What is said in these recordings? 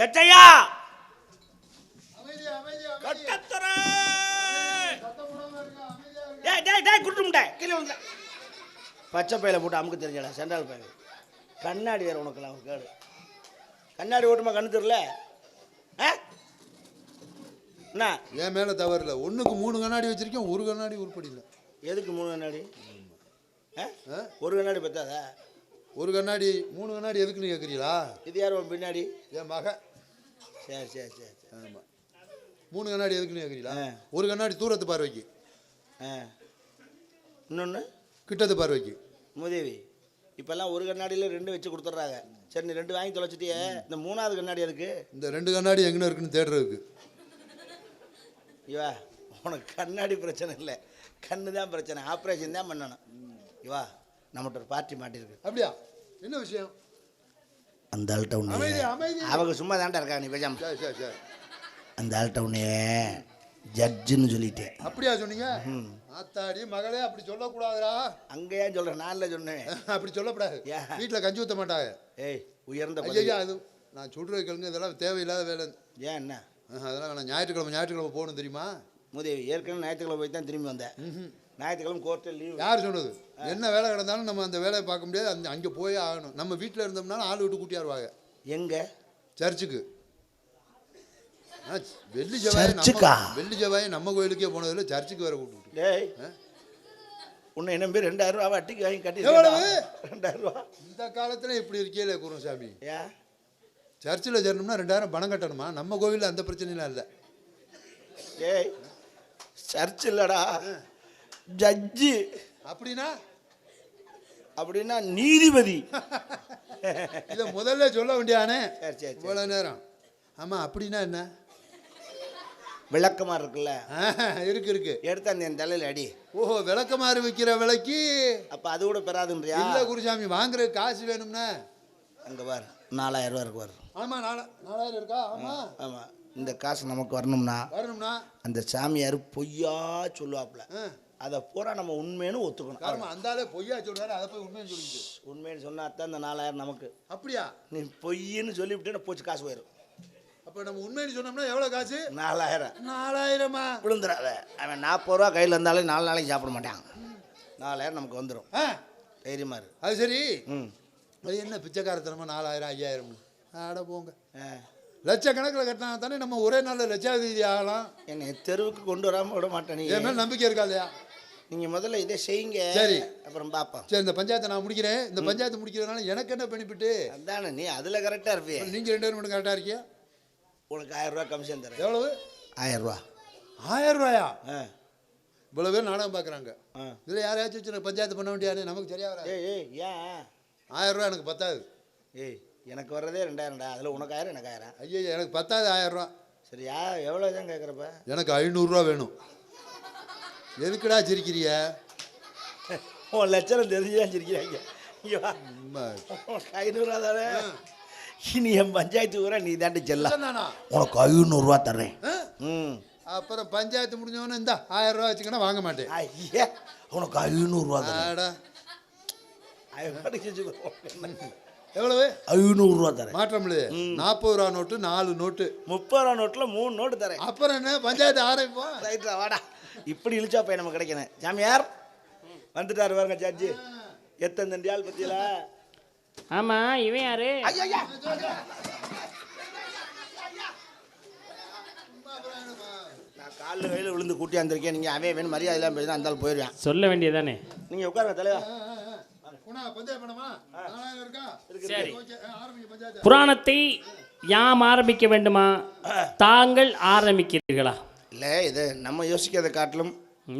சட்டையா கட்டத்துறை! டேய் டேய் டேய் குட்டு முட்டை. கீழே விழுந்த பச்சை பையில போட்டு அமுக்கு தெரிஞ்சடா சென்ட்ரல் பையன் கண்ணாடி வேற உனக்குலாம் கேடு கண்ணாடி ஓட்டுமா கண்ணு தெரியல? என்ன? என் மேல தவறு இல்லை. ஒண்ணுக்கு மூணு கண்ணாடி வச்சிருக்கேன் ஒரு கண்ணாடி உருப்படி இல்லை. எதுக்கு மூணு கண்ணாடி? ஒரு கண்ணாடி பத்தாதா? ஒரு கண்ணாடி மூணு கண்ணாடி எதுக்குன்னு கேட்குறீங்களா இது யார் உன் பின்னாடி? என் மக சரி சரி சரி சரி. ஆமா. மூணு கண்ணாடி எதுக்குன்னு கேட்குறீங்களா. ஒரு கண்ணாடி தூரத்து பார்வைக்கு. இன்னொன்று கிட்டத்து பார்வைக்கு. மூதேவி இப்போல்லாம் ஒரு கண்ணாடியில் ரெண்டு வச்சு கொடுத்துட்றாங்க. சரி நீ ரெண்டு வாங்கி தொலைச்சிட்டியே. இந்த மூணாவது கண்ணாடி எதுக்கு? இந்த ரெண்டு கண்ணாடி எங்கே இருக்குன்னு தேடுறதுக்கு. இவா உனக்கு கண்ணாடி பிரச்சனை இல்லை. கண்ணு தான் பிரச்சனை. ஆப்ரேஷன் தான் பண்ணணும். இவா நம்மகிட்ட ஒரு பார்ட்டி மாட்டிருக்கு. அப்படியா? என்ன விஷயம்? அந்த ஆள்கிட்ட உன்னைய அவங்க சும்மா தான்டா இருக்காங்க நீ பேசாம. அந்த ஆள்கிட்ட உன்னைய ஜட்ஜுன்னு சொல்லிட்டேன். அப்படியா சொன்னீங்க? ஆத்தாடி மகளே அப்படி சொல்லக்கூடாதுடா. அங்கேயே சொல்கிறேன் நான் இல்லை சொன்னேன். அப்படி சொல்லக்கூடாது ஏன்? வீட்டில் கஞ்சி ஊற்ற மாட்டாங்க. ஏய் உயர்ந்த ஐயா. அது நான் சொல்றது கேளுங்க இதெல்லாம் தேவையில்லாத வேலை. ஏன் என்ன? அதெல்லாம் வேணாம். ஞாயிற்றுக்கிழமை ஞாயிற்றுக்கிழமை போகணும் தெரியுமா? மூதேவி ஏற்கனவே ஞாயிற்றுக்கிழமை போய் தான் திரும்பி வந்தேன். ஞாயிற்றுக்கிழமை கோர்ட்டில் லீவ் யார் சொன்னது என்ன வேலை கிடந்தாலும் நம்ம அந்த வேலையை பார்க்க முடியாது. அந்த அங்கே போயே ஆகணும். நம்ம வீட்டில் இருந்தோம்னாலும் ஆள் விட்டு கூட்டியாருவாங்க எங்கே? சர்ச்சுக்கு. வெள்ளி செவ்வாய் வெள்ளி செவ்வாய் நம்ம கோயிலுக்கே போனதில்ல சர்ச்சுக்கு வேற கூப்பிட்டு டேய்? உன்னை என்ன பேர் ரெண்டாயிரம் ரூபா வட்டிக்கு வாங்கி கட்டி? ரெண்டாயிரம் ரூபா. இந்த காலத்தில் இப்படி இருக்கே குருசாமி. சர்ச்சில் சேரணும்னா ரெண்டாயிரம் பணம் கட்டணுமா? நம்ம கோவிலில் அந்த பிரச்சனைலாம் இல்லை. ஏய் சர்ச் இல்லடா. ஜட்ஜி. அப்படின்னா? அப்படின்னா நீதிபதி. இதை முதல்ல சொல்ல வேண்டியானே. சரி சரி இவ்வளோ நேரம். ஆமாம் அப்படின்னா என்ன? விளக்கமா இருக்குல்ல? இருக்கு இருக்கு. எடுத்து அந்த என் தலையில் அடி. ஓஹோ விளக்கமாறு விற்கிற விலைக்கு அப்போ அது கூட பெறாதுன்றியா? இல்லை குருசாமி வாங்குற காசு வேணும்னா. அங்கே பாரு நாலாயிரம் ரூபா இருக்கு பாரு. ஆமாம் நாலா நாலாயிரம் இருக்கா? ஆமாம் ஆமாம் இந்த காசு நமக்கு வரணும்னா வரணும்னா? அந்த சாமியார் பொய்யா சொல்லுவாப்புல. ஆ. அதை பூரா நம்ம உண்மைன்னு ஒத்துக்கணும். காரணம் அந்த ஆளே பொய்யா சொல்றாரு அதை போய் உண்மைன்னு சொல்லிட்டு. உண்மைன்னு சொன்னா தான் இந்த நாலாயிரம் நமக்கு. அப்படியா? நீ பொய்ன்னு சொல்லிவிட்டு போச்சு காசு போயிடும் அப்போ நம்ம உண்மைன்னு சொன்னோம்னா எவ்வளோ காசு? நாலாயிரம். நாலாயிரமா? விழுந்துடாத அவன் நாற்பது ரூபா கையில் இருந்தாலே நாலு நாளைக்கு சாப்பிட மாட்டான். நாலாயிரம் நமக்கு வந்துடும் ஆ. தைரியமா இரு. அது சரி. ம். அது என்ன பிச்சைக்காரத்தனமா நாலாயிரம் ஐயாயிரம்? ஆட போங்க. லட்சக்கணக்கில் கட்டினா தானே நம்ம ஒரே நாளில் லட்சாதிபதி ஆகலாம். என்னை தெருவுக்கு கொண்டு வராமல் விட மாட்டேன் என் மேல் நம்பிக்கை இருக்கா இல்லையா? நீங்கள் முதல்ல இதை செய்யுங்க. சரி. அப்புறம் பார்ப்போம். சரி இந்த பஞ்சாயத்தை நான் முடிக்கிறேன். இந்த பஞ்சாயத்து முடிக்கிறதுனால எனக்கு என்ன பெனிஃபிட்டு அதானே நீ அதில் கரெக்டாக இருப்பியே. நீங்கள் ரெண்டு பேரும் மட்டும் கரெக்டாக இருக்கியா? உனக்கு ஆயிரம் ரூபா கமிஷன் தரேன். எவ்வளவு? ஆயிரம் ரூபா ஆயிரம் ரூபாயா? ஆ. இவ்வளோ பேர் நாடகம் பார்க்குறாங்க. இதில் யாரையாச்சும் வச்சு பஞ்சாயத்து பண்ண வேண்டியானே நமக்கு சரியா வராது. ஏய் ஏன்? ஆயிரம் ரூபா எனக்கு பத்தாது. ஏய் எனக்கு வர்றதே ரெண்டாயிரம்டா. அதில் உனக்கு ஆயிரம் எனக்கு ஆயிரம். ஐயோ எனக்கு பத்தாது ஆயிரம் ரூபா சரியா? எவ்வளோ தான் கேட்குறப்ப எனக்கு ஐநூறுரூவா வேணும். எதுக்குடா சிரிக்கிறிய? உன் லட்சணம் தெரிஞ்சு தான் சிரிக்கிறாங்க ஐநூறுரூவா தானே? இனி என் பஞ்சாயத்து ஊரா நீ தாண்டி செல்ல? உனக்கு ஐநூறுரூவா தர்றேன். ஆ? ம். அப்புறம் பஞ்சாயத்து முடிஞ்சவொன்னே இந்த ஆயிரம் ரூபா வச்சுக்கன்னா வாங்க மாட்டேன். ஐயா உனக்கு ஐநூறுரூவா தரேன் எவ்வளவு? ஐநூறுரூவா தரேன் மாற்றம் இல்லையே. நாற்பது ரூபா நோட்டு நாலு நோட்டு. முப்பது ரூபா நோட்டில் மூணு நோட்டு தரேன் அப்புறம் என்ன? பஞ்சாயத்து ஆரம்பிப்போம். ரைட்ரா வாடா. இப்படி இழிச்சா பையன் நம்ம கிடைக்கணும். சாமியார் வந்துட்டாரு பாருங்க ஜட்ஜி. எத்தனை தண்டியால் பத்தியலா? ஆமா இவன் யாரு? ஐயா நான் காலில் கையில் விழுந்து கூட்டியாந்துருக்கேன் நீங்கள் அவன் வேணும் மரியாதை இல்லாமல் பேசினா அந்த போயிடுவேன். சொல்ல வேண்டியதானே நீங்கள் உட்காருங்க தலைவா. சரி. புராணத்தை யாம் ஆரம்பிக்க வேண்டுமா? தாங்கள் ஆரம்பிக்கிறீர்களா? இல்லை இது நம்ம யோசிக்கிறதை காட்டிலும்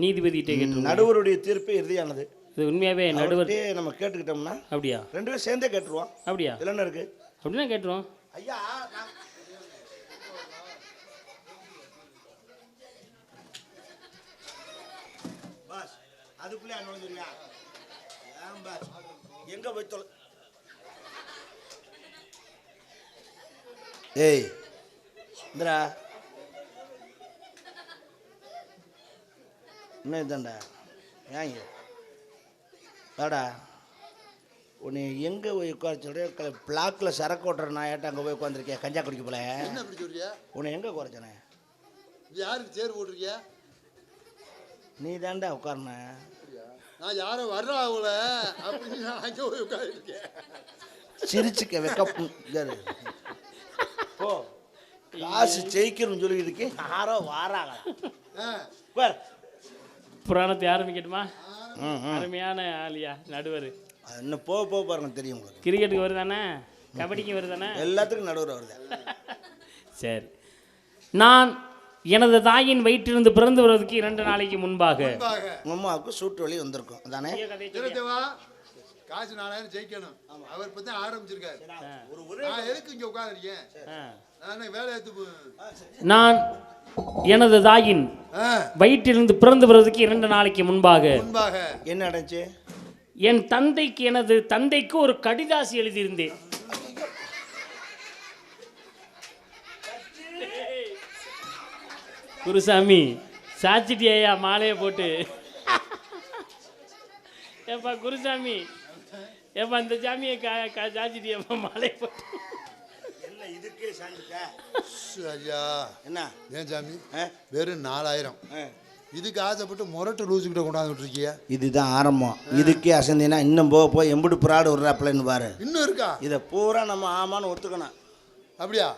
நீதிபதிகிட்ட கேட்டு நடுவருடைய தீர்ப்பு இறுதியானது. இது உண்மையாவே நடுவர் நம்ம கேட்டுக்கிட்டோம்னா அப்படியா? ரெண்டு பேரும் சேர்ந்தே கேட்டுருவோம். அப்படியா? இதில் என்ன இருக்கு? அப்படின்னா கேட்டுருவோம். ஐயா பாஸ் அதுக்குள்ளே நுழைஞ்சிருங்க ஏன் பாஸ்? எங்க போய் தொலை ஏய் இந்திரா என்ன இதாண்டா? ஏன் இங்க வாடா. உன்னை எங்கே போய் உட்கார சொல்கிறேன் பிளாக்கில் சரக்கு ஓட்டுற நாயாட்ட அங்கே போய் உட்காந்துருக்கேன் கஞ்சா குடிக்க போல? என்ன சொல்றியா? உன்னை எங்கே குறைச்சனே யாருக்கு சேர் போட்டிருக்கியா? நீ தாண்டா உட்காரண நான் யாரும் வர்றா அவள. அப்படின்னு நான் அங்கே போய் உட்காந்துருக்கேன் சிரிச்சுக்க வெக்க ஓ காசு ஜெயிக்கணும்னு சொல்லிட்டு இருக்கேன் யாரோ வாராங்க பார் புராணத்தை ஆரம்பிக்கட்டுமா? அருமையான ஆலியா நடுவர். இன்னும் போக போக பாருங்க தெரியும் உங்களுக்கு. கிரிக்கெட்டுக்கு வருதானே? கபடிக்கு வருதானே? எல்லாத்துக்கும் நடுவர் வருது சரி. நான் எனது தாயின் வயிற்றிலிருந்து பிறந்து வருவதற்கு இரண்டு நாளைக்கு முன்பாக. அம்மாவுக்கு சூட்டு வலி வந்திருக்கும். அதானே? காசு நாலாயிரம் ஜெயிக்கணும். அவர் இப்போ தான் ஆரம்பிச்சிருக்காரு. நான் எதுக்கு இங்கே உட்காந்துருக்கேன். நான் வேலை எடுத்து நான் எனது தாயின் வயிற்றிலிருந்து பிறந்து வருவதற்கு இரண்டு நாளைக்கு முன்பாக. முன்பாக. என்ன நடந்துச்சு என் தந்தைக்கு எனது தந்தைக்கு ஒரு கடிதாசி எழுதியிருந்தேன். குருசாமி சாச்சிட்டியா மாலையை போட்டு. ஏப்பா குருசாமி ஏப்பா இந்த சாமியை கா சாச்சிட்டியாப்பா மாலையை போட்டு. இதுக்கே சாஞ்சுக்க சு, ஐயா. என்ன? ஏன் சாமி? வெறும் நாலாயிரம். இதுக்கு ஆசைப்பட்டு முரட்டு லூசுக்கிட்ட கொண்டாந்து விட்டுருக்கிய இதுதான் ஆரம்பம். இதுக்கே அசந்தினா இன்னும் போக போய் எம்பிட்டு பிராடு விடுறாப்புலன்னு பாரு. இன்னும் இருக்கா? இதை பூரா நம்ம ஆமான்னு ஒத்துக்கணும். அப்படியா?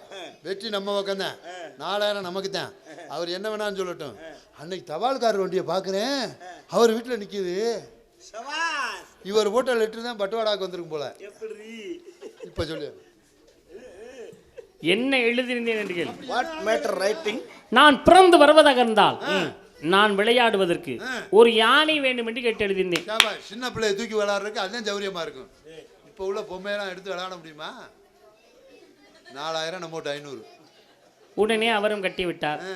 வெற்றி நம்ம பக்கம் தான் நாலாயிரம் நமக்கு தான் அவர் என்ன வேணான்னு சொல்லட்டும். அன்னைக்கு தபால்காரர் வண்டியை பார்க்குறேன். அவர் வீட்டில் நிற்கிது இவர் போட்ட லெட்டர் தான் பட்டுவாடாக்கு வந்திருக்கும் போல. இப்போ சொல்லு. என்ன எழுதியிருந்தேன் என்று கேள். வாட் மேட்டர் ரைட்டிங் நான் பிறந்து வருவதாக இருந்தால் நான் விளையாடுவதற்கு ஒரு யானை வேண்டும் என்று கேட்டு எழுதியிருந்தேன். சின்ன பிள்ளைய தூக்கி விளையாடுறதுக்கு அதுதான் சௌரியமாக இருக்கும். இப்போ உள்ள பொம்மையெல்லாம் எடுத்து விளையாட முடியுமா? நாலாயிரம் நம்ம ஐநூறு. உடனே அவரும் கட்டிவிட்டார் ஆ,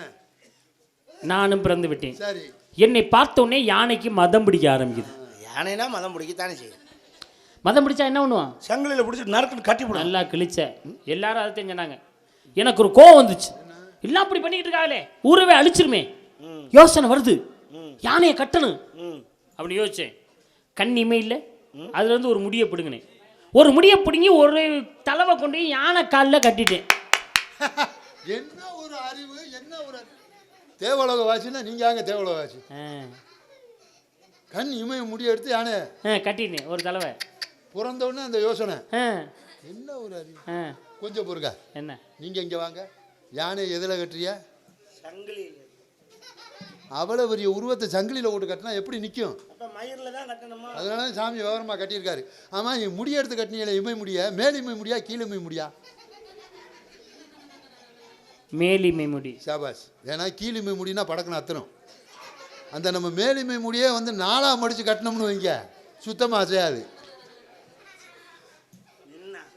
நானும் பிறந்து விட்டேன். சரி. என்னை பார்த்த உடனே யானைக்கு மதம் பிடிக்க ஆரம்பிக்குது. யானைனா மதம் பிடிக்கத்தானே செய்யும். மதம் பிடிச்சா என்ன பண்ணுவான்? சங்கிலியில் பிடிச்சி நறுக்குன்னு கட்டி விடும் நல்லா கிழிச்ச. எல்லாரும் அதை தெரிஞ்சாங்க எனக்கு ஒரு கோவம் வந்துச்சு. எல்லாம் அப்படி பண்ணிக்கிட்டு இருக்காங்களே. ஊரவே அழிச்சிருமே. யோசனை வருது. யானையை கட்டணும். ம் அப்படி யோசிச்சேன். கண் இமை இல்லை. அதுல இருந்து ஒரு முடியை பிடுங்கினேன். ஒரு முடியை பிடுங்கி ஒரு தலைவை கொண்டு போய் யானை காலில் கட்டிட்டேன். என்ன ஒரு அறிவு என்ன ஒரு. தேவலோக வாசின்னா நீங்கள் அங்கே தேவலோக வாசி? ஆ. கண் இமய முடிய எடுத்து யானை ஆ, கட்டிட்டேன். ஒரு தலைவை. பிறந்த உடனே அந்த யோசனை. என்ன ஒரு அறிவு? ஆ, கொஞ்சம் பொறுக்கா என்ன? நீங்கள் இங்கே வாங்க. யானை எதில் கட்டுறியா? சங்கிலியில். அவ்வளோ பெரிய உருவத்தை சங்கிலியில் போட்டு கட்டினா எப்படி நிற்கும் அப்போ மயிரில் தான் கட்டணுமா? அதனால தான் சாமி விவரமாக கட்டியிருக்காரு. ஆமாம் நீ முடி எடுத்து கட்டினீங்களே இமை முடிய? மேல் இமை முடியா கீழ் இமை முடியா? மேலிமை முடி. சாபாஸ் ஏன்னா கீழ் இமை முடினா படக்குன்னு அத்தணும் அந்த நம்ம மேலிமை முடியே வந்து நாலாக மடித்து கட்டினோம்னு வைங்க. சுத்தமாக அசையாது. என்ன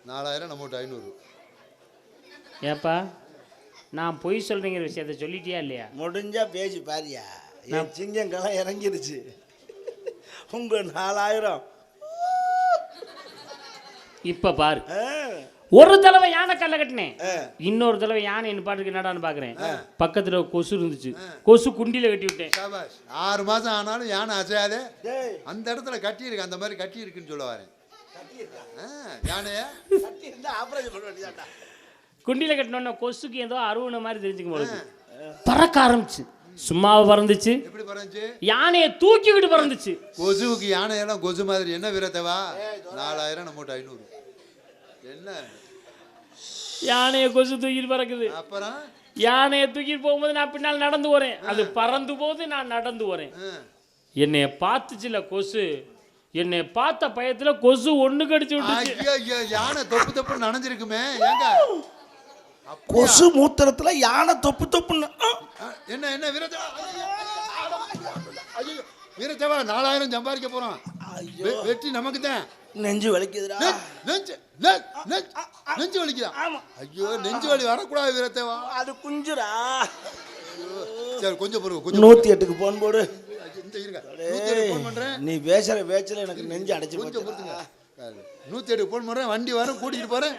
நாலாயிரம் நம்ம விட்டு ஐநூறு. ஏப்பா நான் பொய் சொல்றேங்கிற விஷயத்த சொல்லிட்டியா இல்லையா? முடிஞ்சா பேசி பாரியா என் சிங்கங்கெல்லாம் இறங்கிருச்சு. உங்க நாலாயிரம். இப்ப பாரு. ஆ, ஒரு தடவை யானை கல்ல கட்டினேன். இன்னொரு தடவை யானை என்ன பாட்டுக்கு என்னடான்னு பாக்குறேன். பக்கத்துல கொசு இருந்துச்சு. கொசு குண்டில கட்டி விட்டேன். ஆறு மாதம் ஆனாலும் யானை அசையாதே. டேய். அந்த இடத்துல கட்டியிருக்கு அந்த மாதிரி கட்டியிருக்குன்னு சொல்ல வரேன். ஆ, யானைய கட்டி இருந்தா ஆபரேஷன் பண்ண வேண்டியதாட்டா குண்டில கட்டினோன்னா கொசுக்கு ஏதோ அருவன மாதிரி தெரிஞ்சுக்கும் பொழுது பறக்க ஆரம்பிச்சு. சும்மாவை பறந்துச்சு. எப்படி பறந்துச்சு? யானையை தூக்கிக்கிட்டு பறந்துச்சு. கொசுவுக்கு யானையெல்லாம் கொசு மாதிரி. என்ன வீரத்தவா? நாலாயிரம் நம்ம விட்டு ஐநூறு. என்ன? யானையை கொசு தூக்கிட்டு பறக்குது. அப்புறம்? யானையை தூக்கிட்டு போகும்போது நான் பின்னால் நடந்து வரேன் அது பறந்து போது நான் நடந்து ஆ, என்னைய பார்த்துச்சுல கொசு. என்னை பார்த்த பயத்துல கொசு ஒண்ணு கடிச்சு விட்டுச்சு ஐயா, ஐயா, யானை தொப்பு தொப்பு நனைஞ்சிருக்குமே ஏங்க? கொசு மூத்திரத்துல யானை தொப்பு. ஆ, என்ன என்ன வீரத்தேவா ஐயோ வீரத்தேவா நாலாயிரம் சம்பாதிக்க போறோம். வெற்றி நமக்கு தான் நெஞ்சு வலிக்குதுடா. நெஞ்சு நெஞ்சு வலிக்குதா? ஆமா. ஐயோ நெஞ்சு வலி வரக்கூடாது வீரத்தேவா அது குஞ்சுடா. சரி கொஞ்சம் பொறுங்க கொஞ்சம் நூத்தி எட்டுக்கு போன் போடு. இந்த இருங்க. ஃபோன் நீ பேசுற பேச்சுல எனக்கு நெஞ்சு அடைச்சு கொஞ்சம். பொறுத்துங்க. நூத்தி எட்டு ஃபோன் பண்றேன். வண்டி வரும் கூட்டிகிட்டு போறேன்.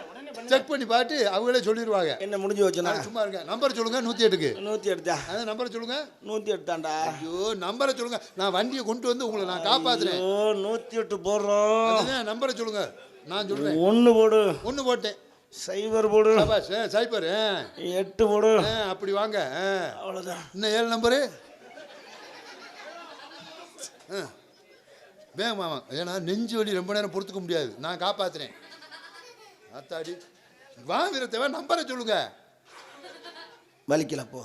செக் பண்ணி பார்த்து அவங்களே சொல்லிடுவாங்க என்ன முடிஞ்சு வச்சுனா சும்மா இருங்க. நம்பர் சொல்லுங்க நூற்றி எட்டுக்கு நூற்றி எடுத்தா அதான் நம்பரை சொல்லுங்க. நூற்றி எடுத்தாண்டா ஐயோ நம்பரை சொல்லுங்க. நான் வண்டியை கொண்டு வந்து உங்களை நான் காப்பாத்துறேன். நூற்றி எட்டு போடுறோம். நம்பரை சொல்லுங்க. நான் சொல்றேன். ஒன்று போடு. ஒன்று போட்டேன். சைபர் போடு. சைபர் எட்டு போடு. அப்படி வாங்க. அவ்வளோதான் இன்னும் ஏழு நம்பரு வேகமா வாங்க ஏன்னா நெஞ்சு வலி ரொம்ப நேரம் பொறுத்துக்க முடியாது. நான் காப்பாத்துறேன். அத்தாடி வாங்குறதவ நம்பரை சொல்லுங்க. வலிக்கல போ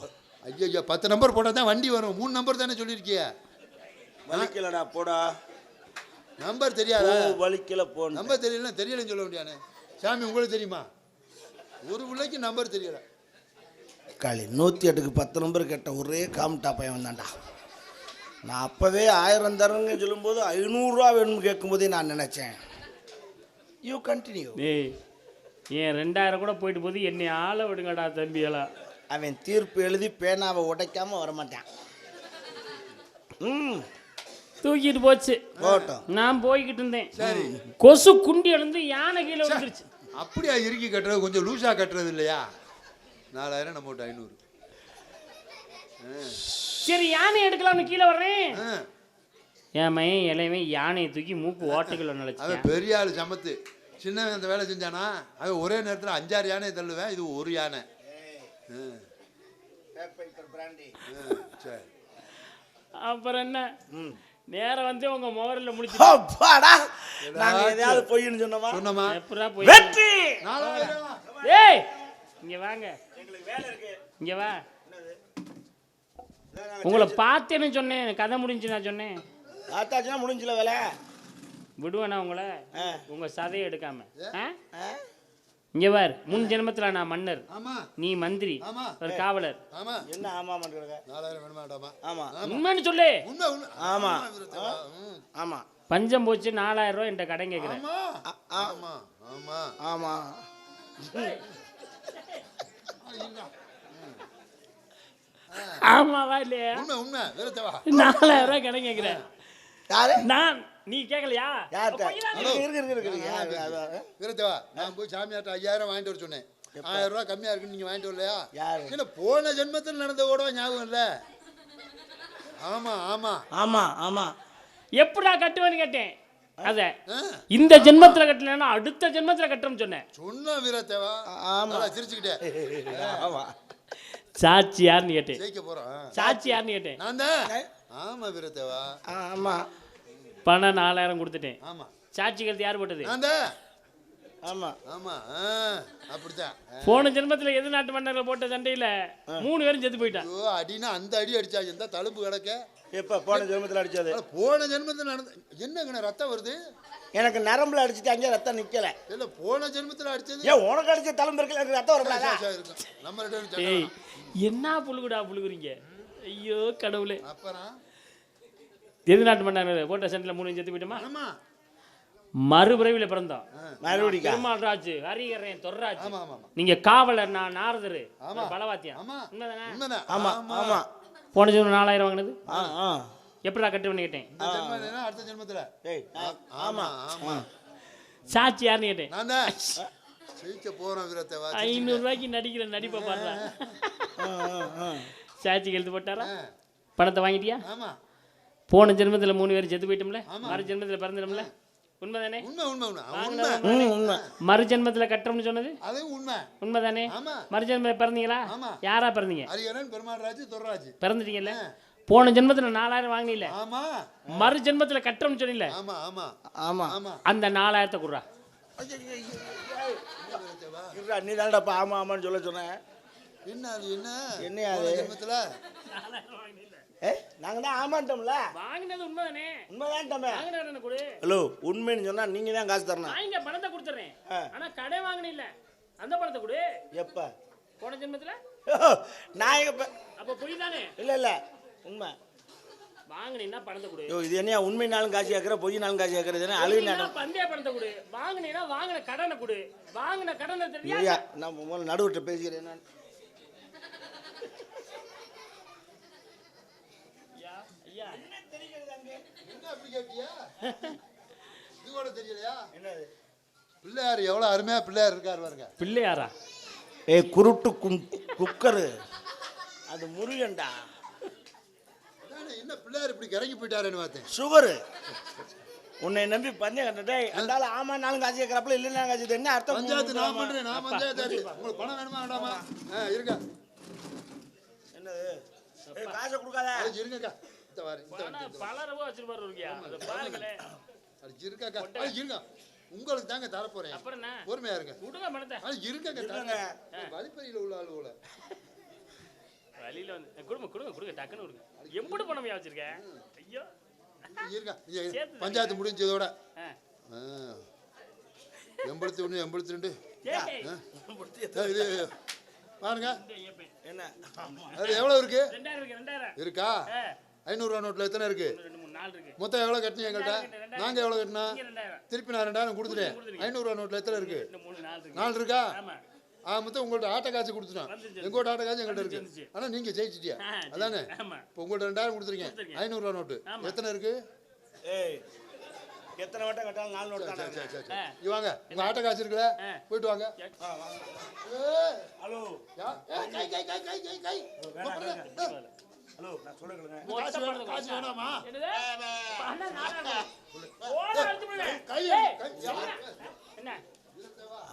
ஐயோ ஐயோ பத்து நம்பர் போட்டால் தான் வண்டி வரும். மூணு நம்பர் தானே சொல்லியிருக்கிய. வலிக்கலடா போடா. நம்பர் போ தெரியாதா வலிக்கல போன்னு. நம்பர் தெரியலன்னா தெரியலன்னு சொல்ல முடியானே சாமி உங்களுக்கு தெரியுமா? ஒரு பிள்ளைக்கு நம்பர் தெரியல. களி நூற்றி எட்டுக்கு பத்து நம்பர் கேட்ட ஒரே காமிட்டா பையன் வந்தான்டா. நான் அப்போவே ஆயிரம் தரங்க சொல்லும்போது ஐநூறுரூவா வேணும்னு கேட்கும்போதே நான் நினச்சேன். யூ கண்டினியூ ஏய் ஏன் ரெண்டாயிரம் கூட போயிட்டு போது என்னை ஆள விடுங்கடா தம்பியெல்லாம் அவன் தீர்ப்பு எழுதி பேனாவை உடைக்காம வரமாட்டான். ம். தூக்கிட்டு போச்சு. போட்டோம் நான் போய்கிட்டு இருந்தேன். கொசு குண்டி எழுந்து யானை கீழே வந்துருச்சு அப்படியா இறுக்கி கட்டுறது கொஞ்சம் லூஸாக கட்டுறது இல்லையா? நாலாயிரம் நம்ம ஐநூறு. சரி யானை எடுக்கலாம்னு கீழே வர்றேன். ஆ, என் மையன் இலைவன் யானையை தூக்கி மூக்கு ஓட்டைக்குள்ள அவன் நினைச்சேன் பெரிய ஆள் சமத்து. சின்னவன் அந்த வேலை செஞ்சானா? அவன் ஒரே நேரத்தில் அஞ்சாறு யானையை தள்ளுவேன். இது ஒரு யானை. ஆ, ஆ, சரி அப்புறம் என்ன? ம். நேரம் வந்து உங்க முகரில் முடிச்சு அப்பாடா நாங்க எதையாவது பொய்ன்னு சொன்னோமா? சொன்னமா? எப்படா போய்? வெற்றி! நாலாயிரம். ஏய் இங்க வாங்க. இங்க வா. உங்களை பார்த்தேன்னு சொன்னேன் கதை முடிஞ்சு நான் சொன்னேன். ஆத்தாச்சுன்னா முடிஞ்சல வேலை. விடுவேனா உங்களை? ஆ. உங்க சதையை எடுக்காம? இங்க பார் முன் ஜென்மத்துல நான் மன்னர். ஆமா. நீ மந்திரி. ஆமா. ஒரு காவலர். ஆமா. என்ன ஆமா உண்மைன்னு சொல்லு. ஆமா. ஆமா பஞ்சம் போச்சு நாலாயிரம் ரூபாய் என்கிட்ட கடன் கேட்குறேன். ஆமா. ஆமா ஆமா. ஆமாவா இல்லையா? உண்மை உண்மை. விருத்தவா நாலாயிரம் ரூபாய் கடன் கேட்குறேன். யாரு? நான் நீ கேட்கலையா அது- விருத்தவா நான் போய் சாமியார்ட்ட ஐயாயிரம் வாங்கிட்டு வர சொன்னேன். ஆயிரம் ரூபாய் கம்மியா இருக்குன்னு நீங்க வாங்கிட்டு வரலையா? இல்ல போன ஜென்மத்தில் நடந்த கூட ஞாபகம் இல்ல? ஆமா ஆமா. ஆமா ஆமா. எப்படா கட்டுவேன்னு கேட்டேன். அத. இந்த ஜென்மத்துல கட்டலன்னா அடுத்த ஜென்மத்துல கட்டுறோம்னு சொன்னேன். சொன்ன வீரத்தேவா ஆமா. நல்லா சிரிச்சுக்கிட்டேன் ஆமா. சாட்சி யாருன்னு கேட்டேன். ஜெயிக்க போறோம். சாட்சி யாருன்னு கேட்டேன். நான் தான். ஆமா வீரத்தேவா ஆமா. பணம் நாலாயிரம் கொடுத்துட்டேன். ஆமா. சாட்சி கருத்து யார் போட்டது? நான் தான். ஆமா. ஆமா ஆ. போன ஜென்மத்துல எது நாட்டு மன்னர்கள் போட்ட சண்டையில மூணு பேரும் செத்து போயிட்டான். ஐயோ அடினா அந்த அடி அடிச்சா எந்த தழும்பு கிடக்க. எப்ப போன ஜென்மத்தில் அடிச்சது? போன ஜென்மத்தில் நடந்த என்னங்கண்ணா ரத்தம் வருது? எனக்கு நரம்புல அடிச்சுட்டாங்க ரத்தம் நிக்கல. இல்ல போன ஜென்மத்தில் அடிச்சது? ஏன் உனக்கு அடிச்ச தலைமை இருக்கல எனக்கு ரத்தம் இருக்கும் நம்ம ரெண்டு. என்ன புழுகுடா புழுகுறீங்க? ஐயோ கடவுளே. அப்புறம் எது நாட்டு மன்னர் போட்ட சண்டையில மூணு செத்து போயிட்டோமா? ஆமா. மறுபிறவில பிறந்தோம். மறுபடிக்கா? பெருமாள் ராஜு ஹரிகரன் தொர்ராஜ். ஆமா ஆமா ஆமா. நீங்க காவலர் நான் நாரதரு. ஆமா. பலவாத்தியம் ஆமா. ஆமா ஆமா. போன ஜென்மம் நாலாயிரம் வாங்கினது? எப்படா கேட்டேன்? இந்த ஜென்மம் இல்லைன்னா அடுத்த ஜென்மத்துல. டேய் நான்- ஆமா சாட்சி யாருன்னு கேட்டேன்? ஜெயிக்க போறோம் வீரத்தேவா ஐநூறு ரூபாய்க்கு நடிக்கிற நடிப்பை பாடுறா. ஆ, ஆ, ஆ. சாட்சி எழுத்து போட்டாரா? பணத்தை வாங்கிட்டியா? ஆமா. போன ஜென்மத்துல மூணு பேர் செத்து போயிட்டோம்ல மறு ஜென்மத்துல பிறந்துட்டோம்ல. உண்மைதானே? உண்மை மறு ஜென்மத்துல கட்டுறோம்னு சொன்னது? அதுவும் உண்மை. உண்மைதானே? ஆமா. மறு ஜென்மத்துல பிறந்தீங்களா? ஆமா. யாரா பிறந்தீங்க? பெருமாள்ராஜ் துர்ராஜ். பிறந்துட்டீங்கல்ல? போன ஜென்மத்துல நாலாயிரம் வாங்கினீல ஆமா. மறு ஜென்மத்துல கட்டுறோம்னு சொன்னீல ஆமா ஆமா. ஆமா. ஆமா. அந்த நாலாயிரத்தை குடுறா. இருடா, நீ தான்டாப்பா ஆமா ஆமான்னு சொல்ல சொன்னேன் என்ன அது என்ன என்ன அது? போன ஜென்மத்துல ஏ நாங்க தான் ஆமான்ட்டோம்ல வாங்கினது உண்மைதானே உண்மைதான் தம்பி வாங்கின கொடு ஹலோ உண்மைன்னு சொன்னா நீங்க தான் காசு தரணும் நான் வாங்க பணத்தை கொடுத்துறேன் ஆ. ஆனா கடை வாங்கினில்ல அந்த பணத்தை கொடு எப்ப போன ஜென்மத்துல நான் எங்க ப- அப்ப பொய் தானே இல்ல இல்ல உண்மை வாங்கினீங்கன்னா பணத்தை கொடு. ஐயோ இது என்னையா உண்மைனாலும் காசு கேட்கற பொய்னாலும் காசு கேட்கறது என்ன? அழுகு வாங்கினீங்கன்னா நாட்டம் பந்தய பணத்தை கொடு. வாங்கினீங்கன்னா வாங்கின கடனை கொடு. வாங்கின கடனை தெரியா நான் முதல்ல நடுவிட்ட பேசிக்கிறேன் நான். என்ன பிள்ளையார் எவ்வளோ அருமையாக பிள்ளையார் இருக்கார் பாருங்க. பிள்ளையாரா? ஏய் குருட்டு குக்கரு. அது முருகன்டா. என்ன பிள்ளையார் இப்படி கிறங்கி போயிட்டாருன்னு பார்த்தேன். சுகரு. உன்னை நம்பி பந்தயம் கட்டுட்டே அந்தால ஆமா நாளும் காசு கேட்கறப்பல இல்லைன்னா காசு என்ன அர்த்தம்? பஞ்சாயத்து நான் பண்றேன் நான் பஞ்சாயத்தாரு. உங்களுக்கு பணம் வேணுமா வேண்டாமா? இருங்க. என்னது? காசை கொடுக்காத. இருங்கக்கா. இந்த வாரு. பல ரூபா வச்சிருப்பாரு அது இருங்க. உங்களுக்கு தாங்க தரப்போறேன். பொறுமையா இருங்க. இருக்கங்க இருங்க. வழிப்பறியில் உள்ள ஆளு போல. வழியில வந்து கொடுங்க கொடுங்க கொடுங்க டக்குன்னு கொடுங்க எப்படி பணமையா வச்சிருக்க? ஐயோ. பஞ்சாயத்து முடிஞ்சதோட. எண்பத்தி ஒன்று எண்பத்தி ரெண்டு பாருங்க. என்ன. அது எவ்வளோ இருக்கு? இருக்கு ஐநூறுரூவா நோட்டில் எத்தனை இருக்கு? இன்னும் ரெண்டு மூணு நாள் இருக்கு. மொத்தம் எவ்வளோ கட்டினீங்க எங்கள்கிட்ட நாங்கள் எவ்வளோ கட்டினா திருப்பி நான் ரெண்டாயிரம் கொடுத்துட்டேன். ஐநூறுரூவா நோட்டில் எத்தனை இருக்கு. நாலு இருக்கா? ஆமா. ஆ மொத்தம் உங்கள்ட்ட ஆட்ட காசு கொடுத்துட்டோம் வந்துருச்சு. எங்கோட்ட ஆட்ட காசு எங்கள்கிட்ட இருக்கு. ஆனால் நீங்கள் ஜெயிச்சிட்டியா? அதானே? இப்போ உங்கள்ட்ட ரெண்டாயிரம் கொடுத்துருக்கேன். கொடுத்துருக்கேன். ஐநூறுரூவா நோட்டு. எத்தனை இருக்கு? ஏய் எத்தனை வட்டம் கட்டாலும் நாலு நோட்டு சரி. இங்க வாங்க. உங்க ஆட்ட காசு இருக்குல்ல. போயிட்டு வாங்க. ஹலோ. கை கை கை கை கை கை. ஹலோ நான் சொல்லுங்க காசு வேணும், காசு வேணாமா? கை. என்ன?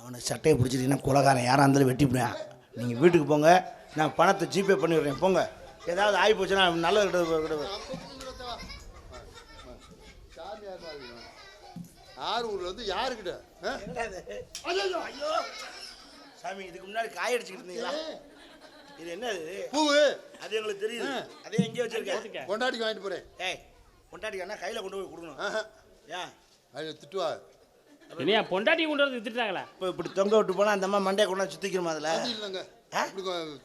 அவனை சட்டையை பிடிச்சிட்டீங்கன்னா குலகாரன் யாராக இருந்தாலும் வெட்டிவிடுவேன் நீங்கள் வீட்டுக்கு போங்க. நான் பணத்தை ஜிபே பண்ணி விடுறேன். போங்க. ஏதாவது ஆகி போச்சுன்னா மாதிரி இவன். ஆறு ஊர்ல வந்து யாருக்கிட்ட? ஆ? ஐயோ! சாமி இதுக்கு முன்னாடி காய அடிச்சுக்கிட்டு இருந்தீங்களா? இது என்னது? பூவு அது எங்களுக்கு தெரியுது. அதே எங்கேயோ வச்சிருக்கேன். கொண்டாடிக்கு வாங்கிட்டு போறேன். ஏய் கொண்டாடிக்கன்னா கையில் கொண்டு போய் கொடுக்கணும். ஏன் அது திட்டுவா என்னையா பொண்டாட்டி கொண்டு வந்து வித்துட்டாங்களா இப்போ இப்படி தொங்க விட்டு போனால் அந்த அம்மா மண்டையை கொண்டாந்து சுற்றிக்கிறோமா அதில்? அது இல்லைங்க? இப்படி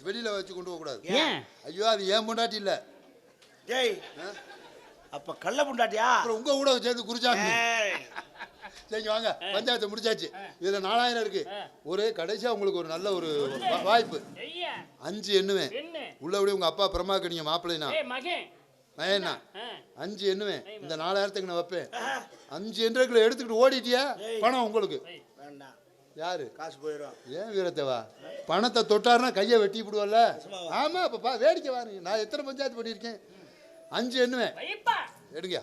வெளியில வச்சு கொண்டு போக கூடாது. ஏன்? ஐயோ அது ஏன் பொண்டாட்டி இல்ல. ஏய்? அப்போ கள்ள பொண்டாட்டியா? அப்புறம் உங்க கூட சேர்ந்து குறிச்சாங்க சரிங்க வாங்க. பஞ்சாயத்து முடிச்சாச்சு. இதுல நாலாயிரம் இருக்கு. ஒரே கடைசியா உங்களுக்கு ஒரு நல்ல ஒரு வாய்ப்பு. ஐயா அஞ்சு எண்ணுவேன். என்ன? உள்ளபடி உங்க அப்பா பிரமாக்கு நீங்க மாப்பிள்ளைனா நயனா ஆ. அஞ்சு எண்ணுவேன் இந்த நாலாயிரத்துக்கு நான் வைப்பேன். அஞ்சு எண்ணுக்குள்ள எடுத்துக்கிட்டு ஓடிட்டியா? பணம் உங்களுக்கு. யாரு? காசு போயிடும் ஏன் வீரத்தேவா? பணத்தை தொட்டாருன்னா கையை வெட்டி விடுவல்ல ஆமா அப்பா வேடிக்கை வாருங்க நான் எத்தனை பஞ்சாயத்து பண்ணியிருக்கேன்? அஞ்சு எண்ணுவேன் வைப்பா. எடுங்க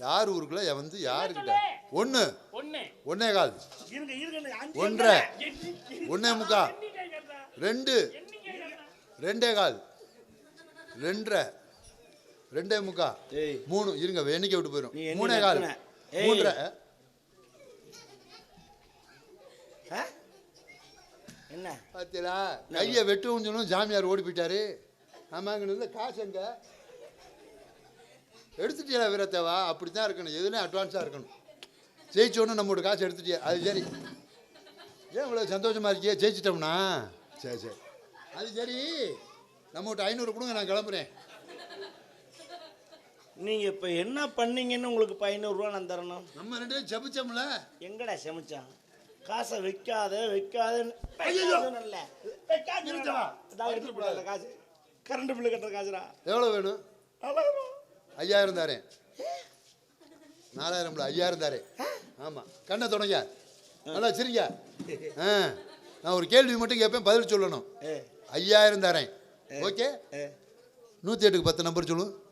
யார் ஊருக்குள்ள? என் வந்து யாருக்கிட்ட? ஒன்று ஒண்ணு. ஒன்னே கால். இருங்க இருங்க அஞ்சு ஒன்றரை. ஒன்னே முக்கா ரெண்டு. ரெண்டே கால். ரெண்டரை. ரெண்டே முக்கா. மூணு. இருங்க எண்ணிக்கை விட்டு போயிடும் மூணே கால். மூன்றரை? என்ன? பார்த்தீங்களா கையை வெட்டுவோம்னு சொன்னோம் ஜாமியார் ஓடி போயிட்டாரு. ஆமாங்க காசு எங்க? எடுத்துட்டியா வீரத்தேவா. அப்படி தான் இருக்கணும் எதுலையும் அட்வான்ஸாக இருக்கணும். ஜெயிச்சோன்னு நம்மளோட காசு எடுத்துட்டியா? அது சரி. ஏன் இவ்வளோ சந்தோஷமா இருக்கியே? ஜெயிச்சிட்டோம்னா? சரி சரி. அது சரி. நம்மகிட்ட ஐநூறு கொடுங்க நான் கிளம்புறேன். நீங்க இப்ப என்ன பண்ணீங்கன்னு உங்களுக்கு இப்ப ஐநூறுரூவா நான் தரணும். நம்ம ரெண்டு பேரும் ஜபிச்சோம்ல? எங்கடா செமிச்சான் காசை வைக்காத வைக்காத. காசு. கரண்ட் பில்லு கட்டுற காசுடா. எவ்வளோ வேணும். ஐயாயிரம் தாரேன். நாலாயிரம் ஐயாயிரம் தாரேன். ஆமாம் கண்ணை தொடங்க. நல்லா சரிங்க. ஆ. நான் ஒரு கேள்வி மட்டும் கேட்பேன் பதில் சொல்லணும். ஐயாயிரம் தரேன். ஓகே? நூற்றி எட்டுக்கு பத்து நம்பர் சொல்லு